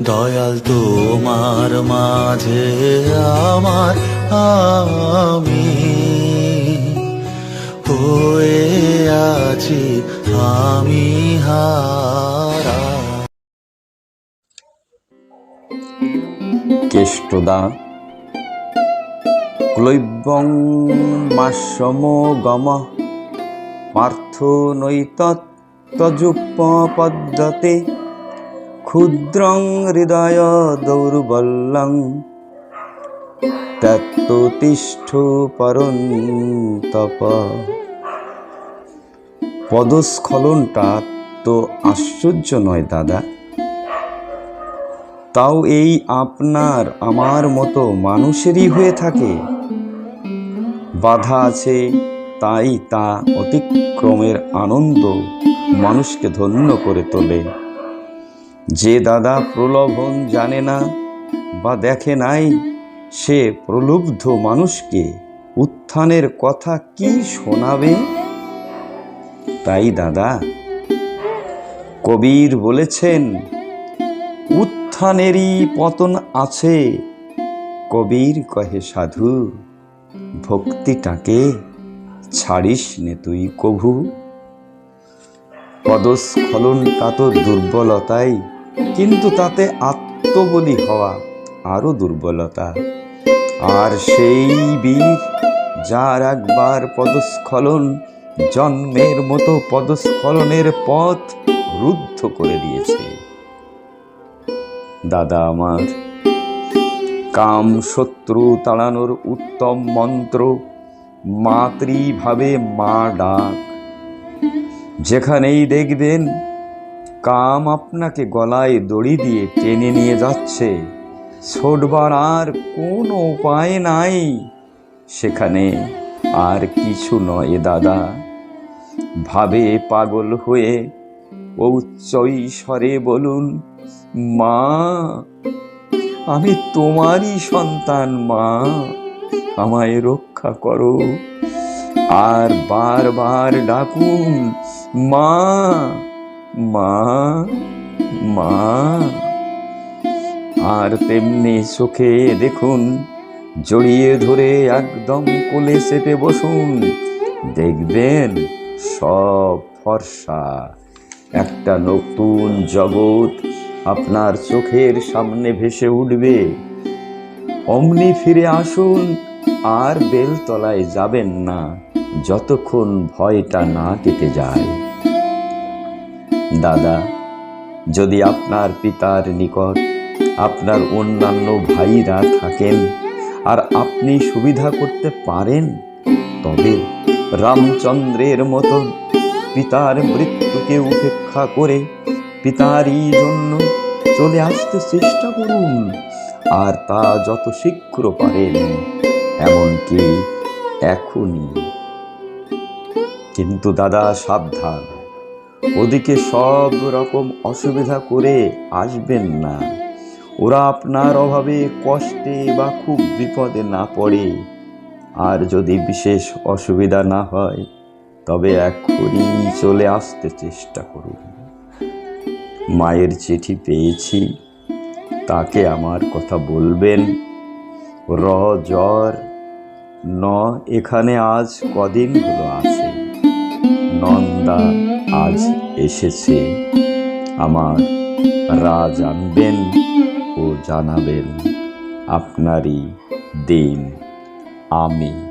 দয়াল তোমার মাঝে আমার আমি হয়ে আছি, আমি হারা। কেষ্টদা ক্লৈব্যং মাসম গম, পার্থ নৈতত্তজুপ পদ্ধতে ক্ষুদ্রং হৃদয় দৌর্বল্যং তত্তিষ্ঠ পরন্তপ। পদস্খলনটা তো আশ্চর্য নয় দাদা। তাও এই আপনার আমার মতো মানুষেরই হয়ে থাকে। বাধা আছে, তাই তা অতিক্রমের আনন্দ মানুষকে ধন্য করে তোলে। যে দাদা প্রলোভন জানে না বা দেখে নাই সে প্রলুব্ধ মানুষকে উত্থানের কথা কি শোনাবে? তাই দাদা, কবির বলেছেন, উত্থানেরই পতন আছে। কবির কহে, সাধু, ভক্তিটাকে ছাড়িস নে তুই কভু। পদস্খলনটা তো দুর্বলতাই, কিন্তু তাতে আত্মবলি হওয়া আরও দুর্বলতা। আর সেই বীর যার একবার পদস্খলন, জন্মের মতো পদস্খলনের পথ রুদ্ধ করে দিয়েছে। দাদা আমার, কাম শত্রু তাড়ানোর উত্তম মন্ত্র মাতৃভাবে মা ডাক। যেখানেই দেখবেন কাম আপনাকে গলায় দড়ি দিয়ে টেনে নিয়ে যাচ্ছে, ছোটবার আর কোনো উপায় নাই। সেখানে আর কিছু নয় দাদা। ভাবে পাগল হয়ে ও স্বরে বলুন, মা, আমি তোমারই সন্তান, মা, আমায় রক্ষা করো। আর বারবার ডাকুন মা মা মা। আর তেমনি চোখে দেখুন, জড়িয়ে ধরে একদম কোলে চেপে বসুন। দেখবেন সব ফর্সা। একটা নতুন জগৎ আপনার চোখের সামনে ভেসে উঠবে। অমনি ফিরে আসুন, আর বেলতলায় যাবেন না, যতক্ষণ ভয়টা না কেটে যায়। দাদা, যদি আপনার পিতার নিকট আপনার অন্যান্য ভাইরা থাকেন আর আপনি সুবিধা করতে পারেন, তবে রামচন্দ্রের মতো পিতার মৃত্যুকে উপেক্ষা করে পিতারই জন্য চলে আসতে চেষ্টা করুন, আর তা যত শীঘ্র পারেন, এমনকি এখনই। কিন্তু দাদা, সাবধান। ওদিকে সব রকম অসুবিধা করে আসবেন না। ওরা আপনার অভাবে কষ্টে বা খুব বিপদে না পড়ে। আর যদি বিশেষ অসুবিধা না হয়, তবে এখনই চলে আসতে চেষ্টা করুন। মায়ের চিঠি পেয়েছি। তাকে আমার কথা বলবেন। র, জ্বর, ন, এখানে আজ কদিন হলো আছে? নন্দা আজ এসেছে। আমার রা জানবেন ও জানাবেন আপনারই দিন। আমি